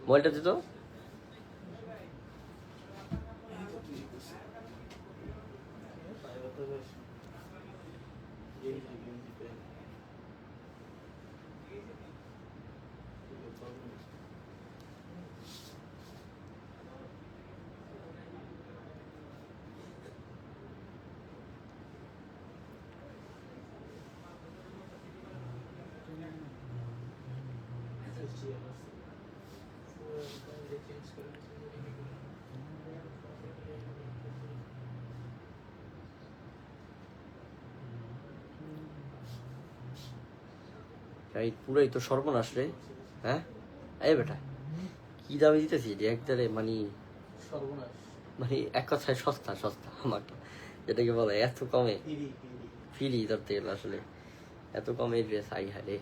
মোবাইলটা দিত? এই পুরোই তো সর্বনাশ রে হ্যাঁ? এই বেটা কি দামে দিতেছি রে একদারে মানে মানে এক কথায় সস্তা সস্তা আমাকে যেটাকে বলে এত কমে। ফিরি ধরতে গেলে আসলে। এত কমে ড্রেস আই হারে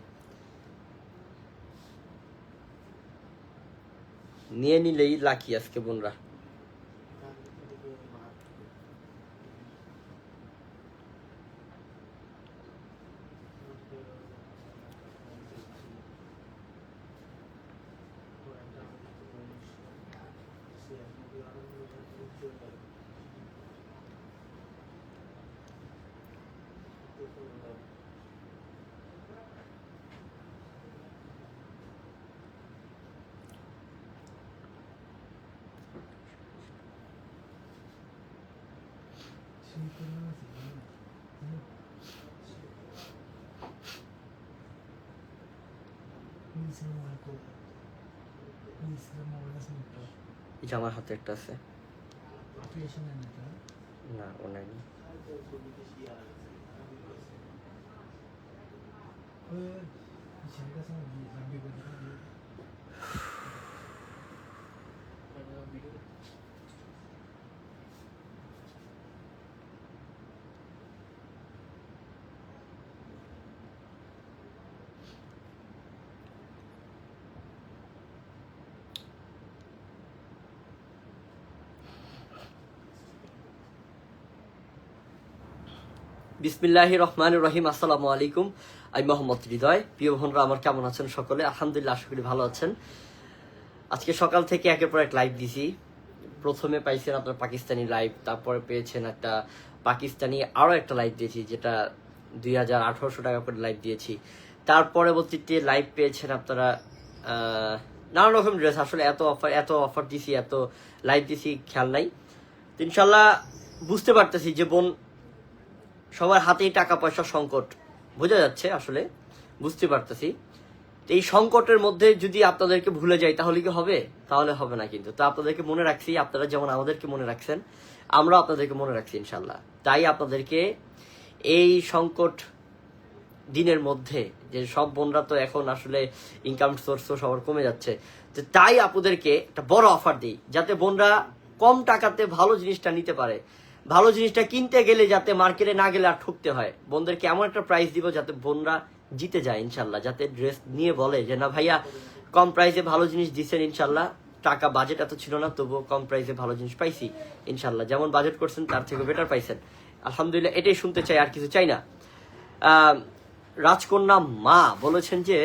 নিয়ে নিলেই লাকি আজকে বোনরা। এটা আমার হাতে একটা আছে। না ও নাই বিসমিল্লাহ রহমান রহিম, আসসালামু আলাইকুম। আমি মোহাম্মদ হৃদয়। প্রিয় বোনরা, আমার কেমন আছেন সকলে? আলহামদুলিল্লাহ, আশা করি ভালো আছেন। আজকে সকাল থেকে একের পর এক লাইভ দিছি। প্রথমে পাইছেন আপনার পাকিস্তানি লাইভ তারপরে পেয়েছেন একটা পাকিস্তানি আরও একটা লাইভ দিয়েছি, যেটা দুই হাজার আঠারোশো টাকা করে লাইভ দিয়েছি। তার পরবর্তীতে লাইভ পেয়েছেন আপনারা নানা রকম ড্রেস আসলে এত অফার এত অফার দিছি, এত লাইভ দিছি, খেয়াল নাই। ইনশাল্লাহ বুঝতে পারতেছি যে বোন সবার হাতেই টাকা পয়সা সংকট। বোঝা যাচ্ছে আসলে, বুঝতে পারতেছি। এই সংকটের মধ্যে যদি আপনাদেরকে ভুলে যাই, তাহলে কি হবে? তাহলে হবে না কিন্তু। তো আপনাদেরকে মনে রাখছি, আপনারা যেমন আমাদেরকে মনে রাখছেন আমরা আপনাদেরকে মনে রাখছি ইনশাল্লাহ তাই আপনাদেরকে এই সংকট দিনের মধ্যে, যে সব বোনরা তো এখন আসলে ইনকাম সোর্সও সবার কমে যাচ্ছে, তো তাই আপনাদেরকে একটা বড় অফার দিই, যাতে বোনরা কম টাকাতে ভালো জিনিসটা নিতে পারে। ভালো জিনিসটা কিনতে গেলে যাতে মার্কেটে না গেলে আর ঠকতে হয়। বোনদেরকে এমন একটা প্রাইস দিব যাতে বোনরা জিতে যায়, ইনশাল্লাহ। যাতে ড্রেস নিয়ে বলে যে, না ভাইয়া, কম প্রাইসে ভালো জিনিস দিচ্ছেন ইনশাল্লাহ। টাকা বাজেট এত ছিল না, তবুও কম প্রাইসে ভালো জিনিস পাইছি, ইনশাল্লাহ। যেমন বাজেট করছেন, তার থেকে বেটার পাইছেন। আলহামদুলিল্লাহ, এটাই শুনতে চাই, আর কিছু চাই না। রাজকন্যা মা বলেছেন যে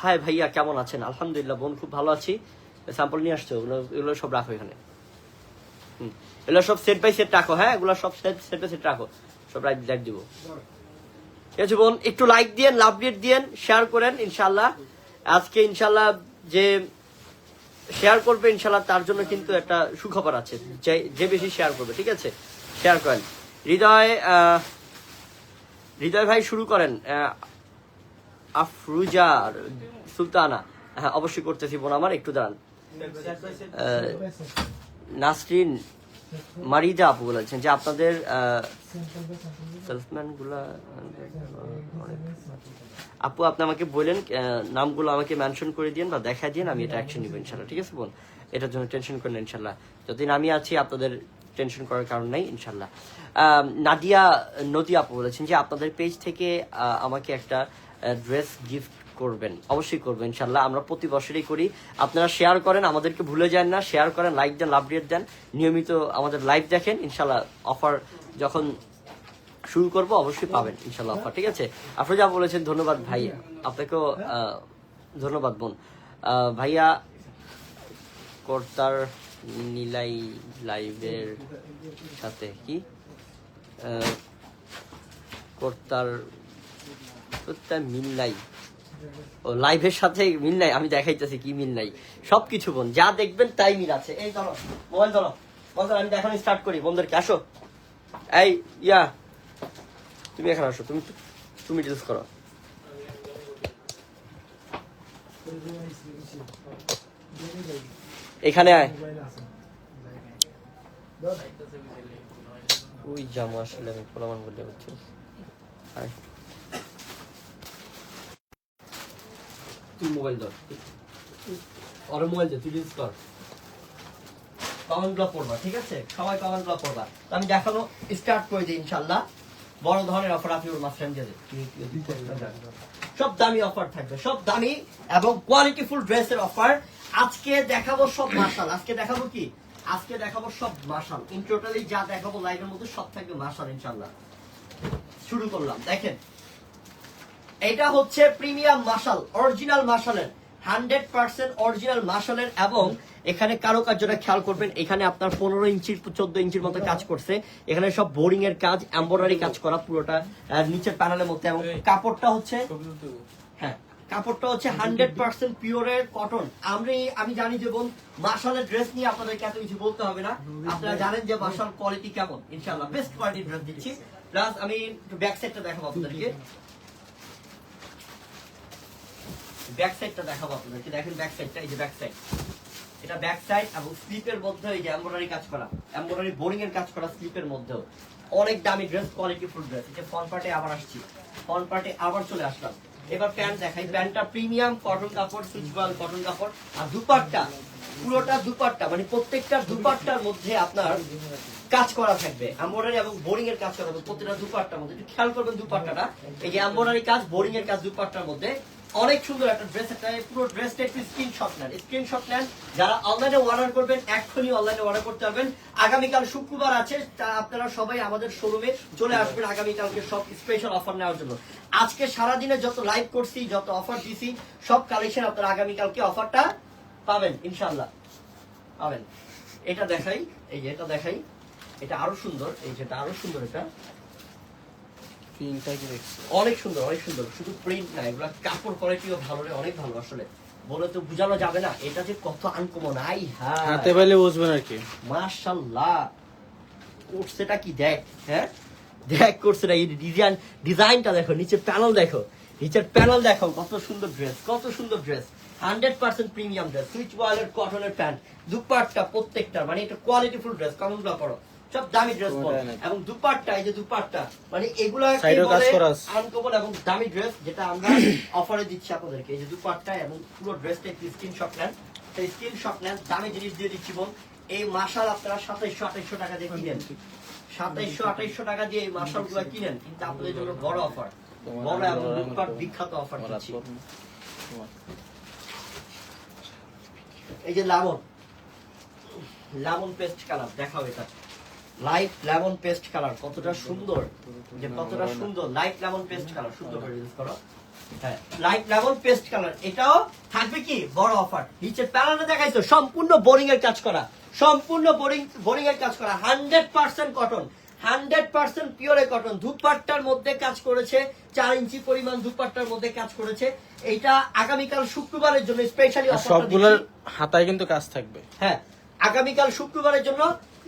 হাই ভাইয়া, কেমন আছেন? আলহামদুলিল্লাহ, বোন খুব ভালো আছি। স্যাম্পল নিয়ে আসছো এগুলো সব রাখো এখানে। হুম। এগুলো সব সেট বাই সেট রাখো হ্যাঁ? এগুলো সব সেট সেট বাই সেট রাখো। সব রাইট লাইক দিব। ঠিক আছে বোন, একটু লাইক দিয়েন লাভ রেট দিয়েন শেয়ার করেন ইনশাল্লাহ আজকে ইনশাল্লাহ যে শেয়ার করবে ইনশাল্লাহ তার জন্য কিন্তু একটা সুখবর আছে। যে বেশি শেয়ার করবে, ঠিক আছে? শেয়ার করেন। হৃদয় হৃদয় ভাই শুরু করেন। আফরুজা, সুলতানা। হ্যাঁ অবশ্যই করতেছি বোন আমার, একটু দাঁড়ান। নাসরিন মারিদা আপু বলেছেন যে আপনাদের আপু, আপনি আমাকে বললেন নামগুলো আমাকে মেনশন করে দিন বা দেখা দিন, আমি এটা অ্যাকশন নিব ইনশাল্লাহ, ঠিক আছে বোন? এটার জন্য টেনশন করেন ইনশাল্লাহ। যতদিন আমি আছি, আপনাদের টেনশন করার কারণ নাই ইনশাল্লাহ। নাদিয়া নদী আপু বলেছেন যে আপনাদের পেজ থেকে আমাকে একটা ড্রেস গিফট করবেন। অবশ্যই করবেন ইনশাল্লাহ আমরা প্রতি বছরই করি। আপনারা শেয়ার করেন, আমাদেরকে ভুলে যান না। শেয়ার করেন লাইক দেন লাভ রেট দেন। নিয়মিত আমাদের লাইভ দেখেন ইনশাল্লাহ অফার যখন শুরু করব, অবশ্যই পাবেন ইনশাল্লাহ অফার ঠিক আছে? আপনি যা বলেছেন, ধন্যবাদ ভাই আপনাকেও ধন্যবাদ বোন। ভাইয়া কর্তার নিলাই লাইভের সাথে কি? কর্তার কর্তার মিল নাই। ও লাইভের সাথে মিল নাই, আমি দেখাইতেছি কি মিল নাই। সবকিছু বোন যা দেখবেন তাই মিল আছে। এই ধরো মোবাইল ধরো। বন্ধু আমি দেখানো স্টার্ট করি, বন্ধুদেরকে, আসো। এই, ইয়া, তুমি এখানে আসো, তুমি তুমি ডিলস করো। এখানে আয়। ওই জামা আসলে আমি প্রমাণ বলতে পারছি আয়। তুই মোবাইল ধর। ওর মোবাইল তুই রিলস কর। কমেন্টগুলো পড়বা ঠিক আছে? সবাই কমেন্ট পড়বা তো আমি দেখানো স্টার্ট করে দিই ইনশাল্লাহ বড় ধরনের অফার আপনি ওর মাঝখানে দিয়ে সব দামি অফার থাকবে সব দামি এবং কোয়ালিটিফুল ড্রেসের অফার আজকে দেখাবো সব মার্শাল। আজকে দেখাবো কি? আজকে দেখাবো সব মার্শাল। ইন টোটালি যা দেখাবো লাইভের মধ্যে সব থাকবে মার্শাল ইনশাল্লাহ শুরু করলাম দেখেন। এটা হচ্ছে প্রিমিয়াম মাসাল অরিজিনাল মাসালের হান্ড্রেড পার্সেন্ট অরিজিনাল মাসালের এবং এখানে কারও কার্যটা খেয়াল করবেন এখানে আপনার পনেরো ইঞ্চির চোদ্দ ইঞ্চির মতো কাজ করছে। এখানে সব বোরিং এর কাজ এম্বয়ডারি কাজ করা পুরোটা নিচের প্যানেলের মধ্যে এবং কাপড়টা হচ্ছে হ্যাঁ কাপড়টা হচ্ছে হান্ড্রেড পার্সেন্ট পিওরের কটন। আমি আমি জানি যে বোন মার্শালের ড্রেস নিয়ে আপনাদেরকে এত কিছু বলতে হবে না। আপনারা জানেন যে মার্শাল কোয়ালিটি কেমন। ইনশাল্লাহ বেস্ট কোয়ালিটির ড্রেস দিচ্ছি। প্লাস আমি ব্যাক সাইডটা দেখাবো আপনাদেরকে। ব্যাক সাইডটা দেখাবো আপনাদেরকে দেখেন ব্যাক সাইডটা এই যে ব্যাক সাইড এটা ব্যাক সাইড এবং স্লিপের মধ্যে এই যে এমব্রয়ডারি কাজ করা। এমব্রয়ডারি বোরিং এর কাজ করা স্লিপের মধ্যেও। অনেক দামি ড্রেস কোয়ালিটি ফুল ড্রেস এই যে পার্টে আবার আসছি। পার্টে আবার চলে আসলাম। এবার প্যান্ট দেখাই। প্যান্টটা প্রিমিয়াম কটন কাপড় কটন কাপড়। আর দুপাট্টা, পুরোটা দুপাট্টা। মানে প্রত্যেকটা দুপাট্টার মধ্যে আপনার কাজ করা থাকবে। এমব্রয়ডারি এবং বোরিং এর কাজ করা থাকবে দুপাট্টার মধ্যে। একটু খেয়াল করবেন দুপাট্টাটা। এই যে এমব্রয়ডারি কাজ বোরিং এর কাজ দুপাট্টার মধ্যে অনেক সুন্দর একটা ড্রেস একটা, পুরো ড্রেসটা একটু স্ক্রিনশট নেন। স্ক্রিনশট নেন, যারা অনলাইনে অর্ডার করবেন, এক্ষুনি অনলাইনে অর্ডার করতে পারবেন। আগামীকাল শুক্রবার আছে আপনারা সবাই আমাদের শোরুমে চলে আসবেন আগামীকালকে সব স্পেশাল অফার নেওয়ার জন্য। আজকে সারাদিনে যত লাইভ করছি, যত অফার দিছি, সব কালেকশন আপনারা আগামীকালকে অফারটা পাবেন ইনশাল্লাহ পাবেন। এটা দেখাই, এই যে এটা দেখাই। এটা আরও সুন্দর, এই যেটা আরও সুন্দর এটা। পিনটা কি দেখছ। অনেক সুন্দর অনেক সুন্দর। শুধু প্রিন্ট না এগুলা কাপড় কোয়ালিটিও ভালো রে অনেক ভালো আসলে। বলে তো বোঝানো যাবে না এটা যে কত আনকমন আই হাতে হ্যাঁ পাইলে বুঝবেন আর কি দেখ হ্যাঁ? দেখ করছে এই ডিজাইন ডিজাইনটা দেখো নিচের প্যানেল দেখো। নিচের প্যানেল দেখো কত সুন্দর ড্রেস কত সুন্দর dress hundred percent premium dress Swiss ওয়ালের কটনের প্যান্ট দুপাট্টা প্রত্যেকটা মানে এটা কোয়ালিটিফুল ড্রেস কমন পড়ো? সব দামি ড্রেস পরো? এবং দুপাট্টা এই যে দুপাট্টা মানে এগুলা আনকমন এবং দামি ড্রেস যেটা আমরা অফারে দিচ্ছি আপনাদেরকে। এই যে দুপাট্টা এবং পুরো ড্রেসটা একটু স্ক্রিনশট নেন। সেই স্ক্রিনশট নেন দামি জিনিস দিয়ে দিচ্ছি বোন। এই মাসাল আপনারা সাতাইশশো আঠাইশশো টাকা দিয়ে কিনেন। সাতাইশশো আঠাইশশো টাকা দিয়ে এই মাসালগুলো কিনেন। কিন্তু আপনাদের জন্য বড় অফার বড় এবং লুটপাট বিখ্যাত অফার দিচ্ছি। এই যে লাবণ। লাবণ পেস্ট কালার দেখাও এটা। লাইট লেমন পেস্ট কালার কতটা সুন্দর যে কতটা সুন্দর লাইট লেমন পেস্ট কালার সুন্দর করে ইউজ করো। হ্যাঁ লাইট লেমন পেস্ট কালার এটাও থাকবে কি? বড় অফার প্যানেলে দেখাইছো সম্পূর্ণ বোরিং এর কাজ করা। সম্পূর্ণ বোরিং বোরিং এর কাজ করা। Hundred percent cotton hundred percent puree cotton ধূপপাট্টার মধ্যে কাজ করেছে চার ইঞ্চি পরিমাণ ধূপপাট্টার মধ্যে কাজ করেছে। এইটা আগামীকাল শুক্রবারের জন্য স্পেশালি সবগুলোর হাতায় কিন্তু কাজ থাকবে। হ্যাঁ আগামীকাল শুক্রবারের জন্য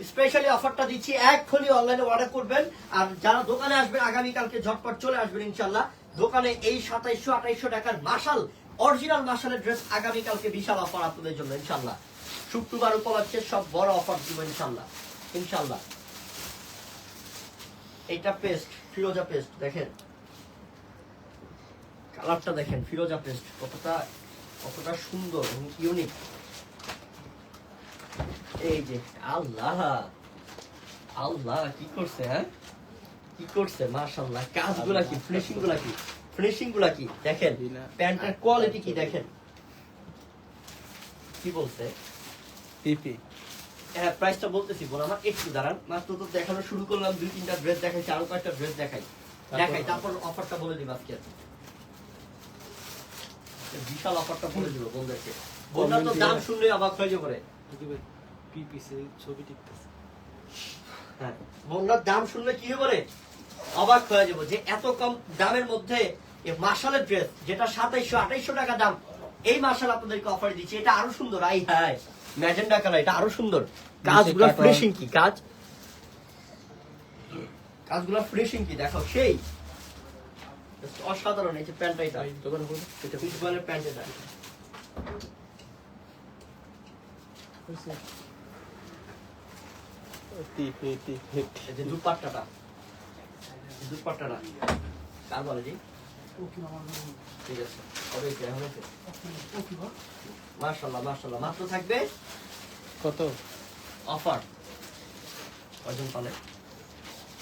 স্পেশালি অফারটা দিচ্ছি এক এক্ষুনি অনলাইনে অর্ডার করবেন। আর যারা দোকানে আসবেন আগামীকালকে ঝটপট চলে আসবেন ইনশাল্লাহ দোকানে এই সাতাইশশো, আঠাইশশো টাকার মাসাল অরিজিনাল মাসালের ড্রেস আগামীকালকে বিশাল অফার আপনাদের জন্য ইনশাল্লাহ শুক্রবার উপলক্ষে সব বড় অফার দিব ইনশাল্লাহ ইনশাল্লাহ এইটা পেস্ট ফিরোজা পেস্ট দেখেন। কালারটা দেখেন, ফিরোজা পেস্ট কতটা কতটা সুন্দর ইউনিক এই যে আল্লাহ আল্লাহ কি করছে হ্যাঁ? কি করছে মাশাআল্লাহ কাজগুলা কি ফিনিশিংগুলা কি? ফিনিশিংগুলা কি? দেখেন প্যান্টের কোয়ালিটি কি দেখেন। কি বলছে? পিপি হ্যাঁ প্রাইসটা বলতেছি বল আমার একটু দাঁড়ান। মাত্র তো দেখানো শুরু করলাম দুই তিনটা ড্রেস দেখাইছি আরও কয়েকটা ড্রেস দেখাই। দেখাই তারপর অফারটা বলে দিব আজকে। বিশাল অফারটা বলে দিল বন্ধুদেরকে। বন্ধুরা তো দাম শুনলে অবাক হয়ে যাবে পিপিসে ছবি টিকতেছে হ্যাঁ। বন্যার দাম শুনলে কি হবে অবাক হয়ে যাব যে এত কম দামের মধ্যে মার্শালের ড্রেস যেটা সাতাইশো আঠাইশো টাকা দাম এই মার্শাল আপনাদেরকে অফার দিচ্ছি। এটা আরও সুন্দর আই হ্যাঁ। ম্যাজেন্ডা কালার এটা আরও সুন্দর। কাজগুলো। ফিনিশিং কি? কাজ? কাজগুলো ফিনিশিং কি? দেখো সেই। অসাধারণ এই যে প্যান্টটা এটা। দোকানে বলুন এটা ফুটবলের প্যান্ট এটা। দুপাট্টাটা। এই দুপাট্টাটা। কার বলে জি? ঠিক আছে। কবে হয়েছে এখন হয়েছে? মার্শাল্লাহ মার্শাল্লাহ মাত্র থাকবে? কত? অফার। কজন পালে?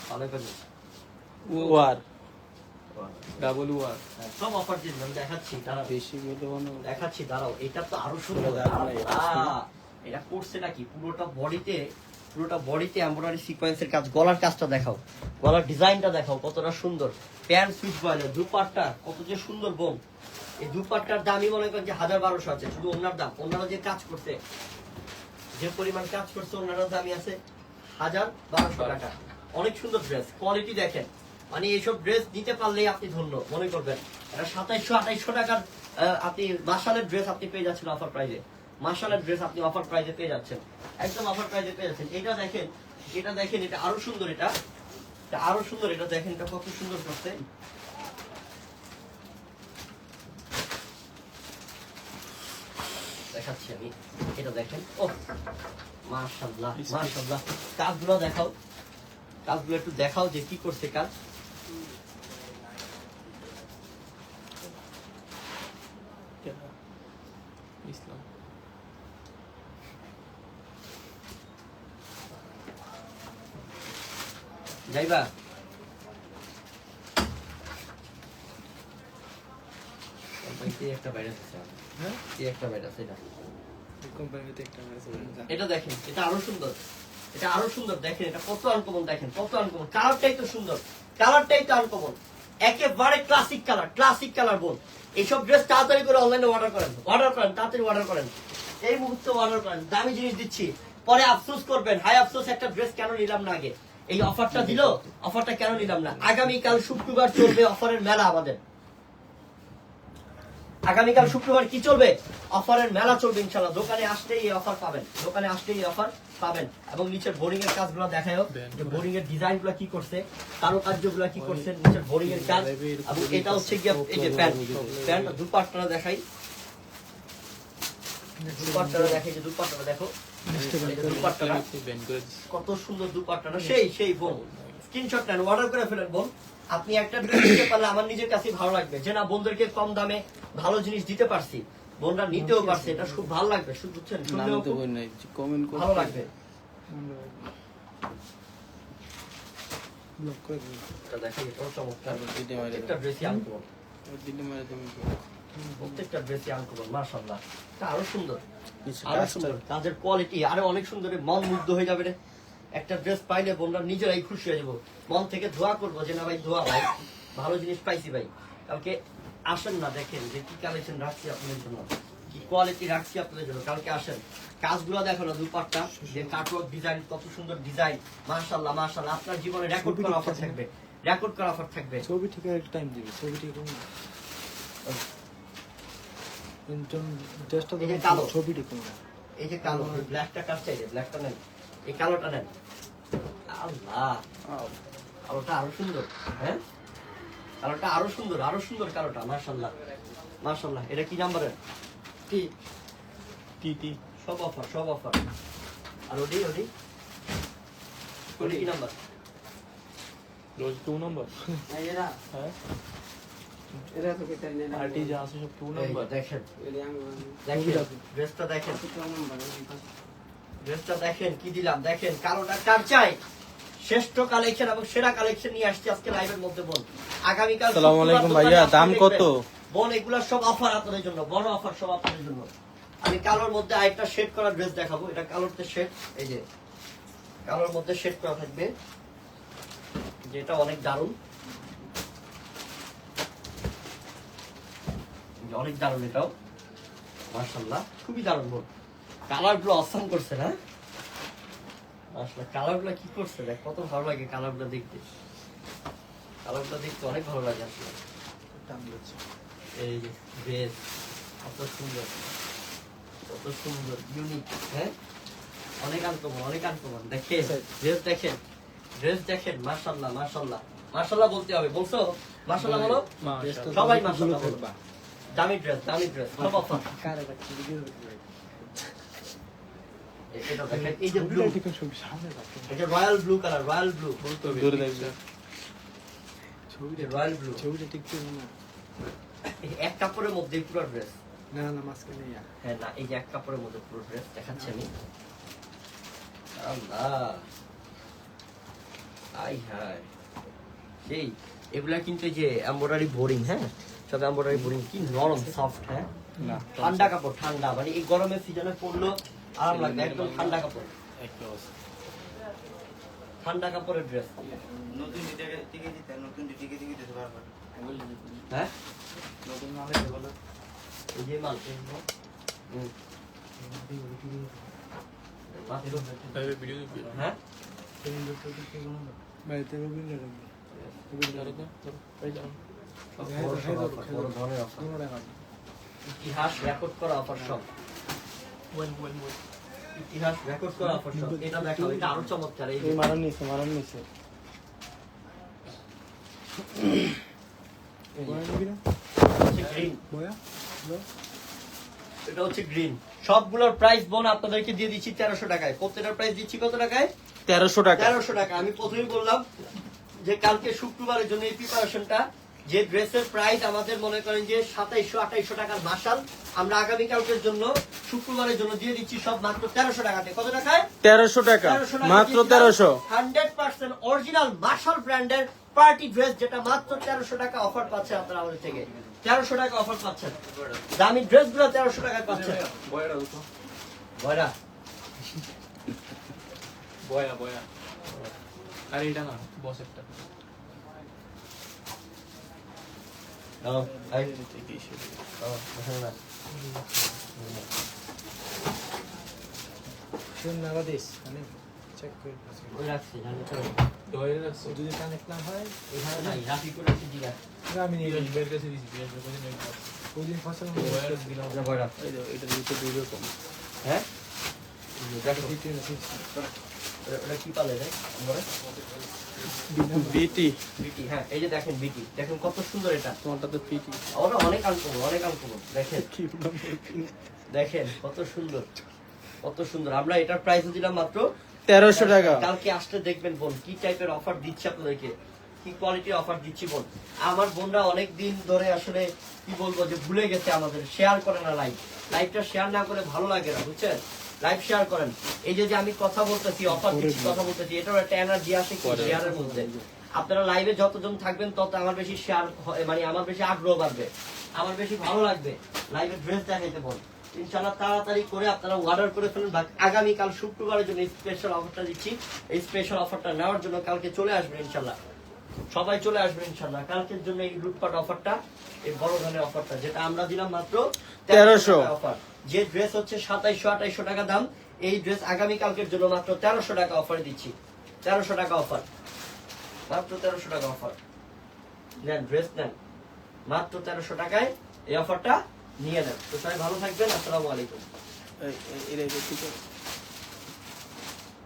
পালে কজন ওয়ার। Double war. হ্যাঁ, সব অফার দিয়ে দিলাম দেখাচ্ছি দাঁড়াও। বেশি দেখাচ্ছি দাঁড়াও এটা তো আরও সুন্দর। এটা করছে নাকি? পুরোটা বডিতে পুরোটা বডিতে এমব্রয়ডারি সিকোয়েন্সের কাজ, গলার কাজটা দেখাও। গলার ডিজাইনটা দেখাও, কতটা সুন্দর। প্যান্ট সুইচ বয়লে দুপাট্টা, কত যে সুন্দর বোম। এই দুপাট্টার দামই মনে করেন যে হাজার বারোশো আছে, শুধু ওনার দাম। ওনারা যে কাজ করছে, যে পরিমাণ কাজ করছে ওনারা দামই আছে হাজার বারোশো টাকা। অনেক সুন্দর ড্রেস কোয়ালিটি দেখেন। মানে এইসব ড্রেস নিতে পারলেই আপনি ধন্য, মনে করবেন। এটা সাতাইশশো আঠাইশশো টাকার আপনি মাসালের ড্রেস আপনি পেয়ে যাচ্ছেন অফার প্রাইজে মাসালের ড্রেস আপনি অফার প্রাইজে পেয়ে যাচ্ছেন। একদম অফার প্রাইজে পেয়ে যাচ্ছেন। এটা দেখেন এটা দেখেন এটা আরও সুন্দর এটা। এটা আরও সুন্দর এটা দেখেন এটা কত সুন্দর করছে। দেখাচ্ছি আমি এটা দেখেন ও মাশাআল্লাহ মাশাআল্লাহ। কাজগুলো দেখাও কাজগুলো একটু দেখাও যে কি করছে কাজ। যাইবা? একটা ভাইরাস আছে হ্যাঁ? কি একটা ভাইরাস এটা? কোম্পানিতে একটা মেসেজ এটা দেখেন এটা আরও সুন্দর। এটা আরও সুন্দর দেখেন এটা কত আনকমন দেখেন কত আনকমন কালারটাই তো সুন্দর কালারটাই তো আনকমন একেবারে ক্লাসিক কালার ক্লাসিক কালার বল এইসব ড্রেস তাড়াতাড়ি করে অনলাইনে অর্ডার করেন। অর্ডার করেন তাড়াতাড়ি অর্ডার করেন। এই মুহূর্তে অর্ডার করেন। দামি জিনিস দিচ্ছি। পরে আফসোস করবেন হাই আফসোস একটা ড্রেস কেন নিলাম না আগে? এই অফারটা দিল অফারটা কেন নিলাম না? আগামীকাল শুক্রবার চলবে অফারের মেলা আমাদের। আগামীকাল শুক্রবার কি চলবে? অফারের মেলা চলবে ইনশাল্লাহ দোকানে আসলেই এই অফার পাবেন। দোকানে আসলেই এই অফার পাবেন। এবং নিচের বোরিং এর কাজগুলো দেখায়ও যে বোরিং এর ডিজাইনগুলো কি করছে কারুকার্যগুলো কি করছে নিচের বোরিং এর কাজ এবং এটা হচ্ছে গিয়ে এই যে প্যান্ট প্যান্ট দুপাট্টাটা দেখাই। দুপাট্টাটা দেখাই যে দুপাট্টাটা দেখো। কত সুন্দর দুপাট্টাটা। সেই সেই বোন স্ক্রিনশট নেন অর্ডার করে ফেলেন বোন আপনি একটা ড্রেস দিতে পারলে আমার নিজের কাছে ভালো লাগবে। যে না বন্ধুদেরকে কম দামে ভালো জিনিস দিতে পারছি। বোনরা নিতেও পারছে এটা খুব ভালো লাগবে বুঝছেন? কমেন্ট ভালো লাগবে। ব্লক করে দিন। এটা দেখেন এটাও চমৎকার। দিতে মারে প্রত্যেকটা ড্রেসই আনকমন দিতে মারে তুমি প্রত্যেকটা ড্রেসই আনকমন মাশাআল্লাহ। আরও সুন্দর। আরও সুন্দর। কাজের কোয়ালিটি আরও অনেক সুন্দর মন মুগ্ধ হয়ে যাবে রে। একটা ড্রেস পাইলে বোনরা নিজেরাই খুশি হয়ে যাব। মন থেকে দোয়া করব যে না ভাই দোয়া ভাই। ভালো জিনিস পাইছি ভাই। কালকে আসেন না দেখেন যে কি কালেকশন রাখছি আপনাদের জন্য। কি কোয়ালিটি রাখছি আপনাদের জন্য। কালকে আসেন। কাজগুলো দেখো না দুপাট্টা যে কাটওয়ার্ক ডিজাইন কত সুন্দর ডিজাইন মাশাল্লাহ মাশাল্লাহ আপনার জীবনে রেকর্ড করা অফার থাকবে। রেকর্ড করা অফার থাকবে। ছবি ঠিক টাইম দিবি ছবি ঠিক কোন টেস্টটা এই কালো। ছবি ঠিক কোন এই যে কালো ব্ল্যাকটা কাজ চাই ব্ল্যাকটা নেন। এই কালোটা নেন। আল্লাহ। কালোটা আরও সুন্দর হ্যাঁ? কালোটা আরও সুন্দর আরও সুন্দর কালোটা মার্শাল্লাহ মার্শাল্লাহ এটা কি নাম্বারের কি টি টি সব অফার সব অফার আর ওডি ওডি ওডি কি নাম্বার রোজ টু নম্বর হ্যাঁ। পার্টি যা আছে সব টু নম্বর দেখেন। দেখেন ড্রেসটা দেখেন। ড্রেসটা দেখেন কি দিলাম? দেখেন কালোটা কার চাই? শ্রেষ্ঠ কালেকশন এবং সেরা কালেকশন নিয়ে আসছি আজকে লাইভের মধ্যে বোন। আগামীকাল আসসালামু আলাইকুম ভাইয়া, দাম কত? বোন এগুলা সব অফার আপনাদের জন্য বড় অফার সব আপনাদের জন্য। আমি কালোর মধ্যে আরেকটা শেড করা ড্রেস দেখাবো। এটা কালোর শেড এই যে। কালোর মধ্যে শেড করা থাকবে যেটা অনেক দারুণ। অনেক দারুণ এটাও। মার্শাল্লাহ খুবই দারুণ বোন কালারগুলো অসাম করছে না? আসলে কালারগুলো কি করছে? দেখ কত ভালো লাগে কালারগুলো দেখতে। কালারগুলো দেখতে অনেক ভালো লাগে আসলে। এই যে কত সুন্দর। কত সুন্দর ইউনিক হ্যাঁ? অনেক আনকমন অনেক আনকমন। দেখেন ড্রেস দেখেন। ড্রেস দেখেন মার্শাল্লাহ মার্শাল্লাহ মার্শাল্লাহ বলতে হবে বলছো? মার্শাল্লাহ বলো? সবাই মার্শাল্লাহ বলো। দামি ড্রেস দামি ড্রেস সব অফার কারে রাখছি ভিডিও এই যে ব্লু সামনে রাখছি royal blue colour royal blue দূরে দেখবে ছবিটা রয়্যাল ব্লু ছবিটা ঠিক না এক কাপড়ের মধ্যে পুরো ড্রেস না না মাঝখানে ইয়া হ্যাঁ না এই যে এক কাপড়ের মধ্যে পুরো ড্রেস দেখাচ্ছি আমি আল্লাহ আই হায় সেই এগুলা কিন্তু এই যে এমব্রয়ডারি বোরিং হ্যাঁ এমব্রয়ডারি বোরিং কি নরম সফট হ্যাঁ? না ঠান্ডা কাপড় ঠান্ডা। মানে এই গরমের সিজনে পরলো আরাম লাগবে একদম ঠান্ডা কাপড়। ঠান্ডা কাপড়ের ড্রেস নতুন টিকে টিকে দিতে নতুন টিকে টিকে দিতে পারবেন হ্যাঁ? নতুন মালে বলো। এই যে মাল হ্যাঁ? বাড়িতে রবীন্দ্র রবীন্দ্র ধরো তো? ইতিহাস রেকর্ড করা অফার সব ওয়েল ওয়েল ওয়েল ইতিহাস রেকর্ড করা অফার সব এটা দেখাও এটা আরও চমৎকার এই মারান নিছে মারান নিছে। হচ্ছে গ্রিন বয়া? এটা হচ্ছে গ্রিন সবগুলোর প্রাইস বোন আপনাদেরকে দিয়ে দিচ্ছি তেরোশো টাকায়। প্রত্যেকটার প্রাইস দিচ্ছি কত টাকায়? তেরোশো টাকা। তেরোশো টাকা। আমি প্রথমেই বললাম যে কালকে শুক্রবারের জন্য এই প্রিপারেশনটা যে ড্রেসের প্রাইস আমাদের মনে করেন যে সাতাইশো আঠাইশো টাকার মাসাল আমরা আগামীকালকের জন্য শুক্রবারের জন্য দিয়ে দিচ্ছি সব মাত্র তেরোশো টাকাতে। কত টাকায়? তেরোশো টাকা। মাত্র তেরোশো। হান্ড্রেড পার্সেন্ট অরিজিনাল মার্শাল ব্র্যান্ডের পার্টি ড্রেস যেটা মাত্র তেরোশো টাকা অফার পাচ্ছে আপনারা আমাদের থেকে। তেরোশো টাকা অফার পাচ্ছেন। দামি ড্রেসগুলো তেরোশো টাকায় পাচ্ছেন। বয়রা বয়রা। বয়া বয়া আরে এটা না বস একটা ও, এই, থেকে এসে ও, এখানে না। শুন বাংলাদেশ মানে চেক করে রাখছি। যদি কানেক্ট না হয় এখানে নাই, রাখি করে রাখছি, জিগা। আমি বের কাছে দিছি ওই দিন ফসল দিলাম এটা দিতে দুই রকম হ্যাঁ? ওটা- কি পালে রে? আমরা? বিটি। বিটি, হ্যাঁ, এই যে দেখেন বিটি। দেখেন কত সুন্দর এটা। তোমারটা তো পিটি ওরা অনেক আনকমন অনেক আনকমন দেখেন। দেখেন কত সুন্দর কত সুন্দর। আমরা এটার প্রাইস দিলাম মাত্র তেরোশো টাকা। কালকে আসলে দেখবেন বোন কি টাইপের অফার দিচ্ছে আপনাদেরকে কি কোয়ালিটির অফার দিচ্ছি বোন। আমার বোনরা অনেক দিন ধরে আসলে কি বলব যে ভুলে গেছে আমাদের শেয়ার করে না লাইভ লাইভটা শেয়ার না করে ভালো লাগে না বুঝছেন? লাইভ শেয়ার করেন। এই যে আমি কথা বলতেছি অফার দিচ্ছি কথা বলতেছি এটার একটা এনার্জি আসে শেয়ারের মধ্যে। আপনারা লাইভে যতজন থাকবেন তত আমার বেশি শেয়ার মানে আমার বেশি আগ্রহ বাড়বে। আমার বেশি ভালো লাগবে। লাইভে ড্রেস দেখাইতে বল। ইনশাআল্লাহ তাড়াতাড়ি করে আপনারা অর্ডার করে ফেলুন আগামীকাল শুক্রবারের জন্য স্পেশাল অফারটা দিচ্ছি। এই স্পেশাল অফারটা নেওয়ার জন্য কালকে চলে আসবেন ইনশাল্লাহ সবাই চলে আসবেন ইনশাল্লাহ কালকের জন্য এই লুটপাট অফারটা এই বড় ধরনের অফারটা যেটা আমরা দিলাম মাত্র তেরোশো অফার যে ড্রেস হচ্ছে সাতাইশশো আঠাইশশো টাকা দাম এই ড্রেস আগামী কালকের জন্য মাত্র তেরোশো টাকা অফার দিচ্ছি তেরোশো টাকা অফার মাত্র তেরোশো টাকা অফার নেন ড্রেস নেন মাত্র তেরোশো টাকায় এই অফারটা নিয়ে নেন তো সবাই ভালো থাকবেন আসসালামু আলাইকুম